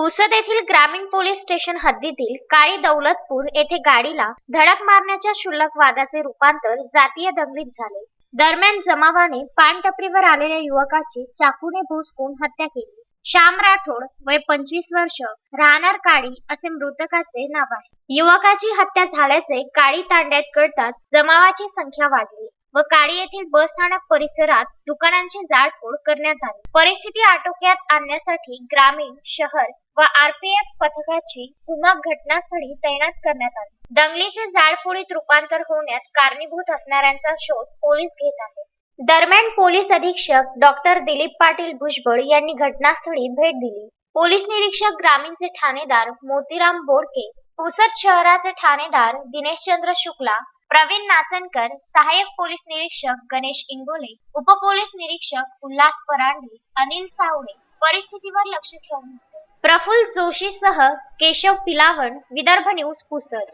पुसद येथील ग्रामीण police station हद्दीतील काळी दौलतपूर येथे गाडीला धडक मारण्याच्या क्षुल्लक वादाचे रूपांतर जातीय दंगलीत झाले. दरम्यान जमावाने पानटपरीवर आलेल्या युवकाची चाकूने भुसकून हत्या केली. श्याम राठोड वय पंचवीस वर्ष राहणार काळी असे मृतकाचे नाव आहे. युवकाची हत्या झाल्याचे काळी तांड्यात कळताच जमावाची संख्या वाढली. व काळी येथील बस स्थानक परिसरात दुकानांची जाळपोळ करण्यात आली. परिस्थिती आटोक्यात आणण्यासाठी ग्रामीण शहर व आरपीएफ पथकाची कुमक घटनास्थळी तैनात करण्यात आली. दंगलीचे जाळपोळीत रूपांतर होण्यात कारणीभूत असणाऱ्यांचा शोध पोलीस घेत आहेत. दरम्यान पोलीस अधीक्षक डॉक्टर दिलीप पाटील भुजबळ यांनी घटनास्थळी भेट दिली. पोलीस निरीक्षक ग्रामीणचे ठाणेदार मोतीराम बोडके पुसद शहराचे ठाणेदार दिनेशचंद्र शुक्ला प्रवीण नाचनकर सहाय्यक पोलीस निरीक्षक गणेश इंगोले उपपोलीस निरीक्षक उल्हास परांडे अनिल सावळे परिस्थितीवर लक्ष ठेवून. प्रफुल्ल प्रफुल्ल जोशीसह केशव पिलावण विदर्भ न्यूज पुसद.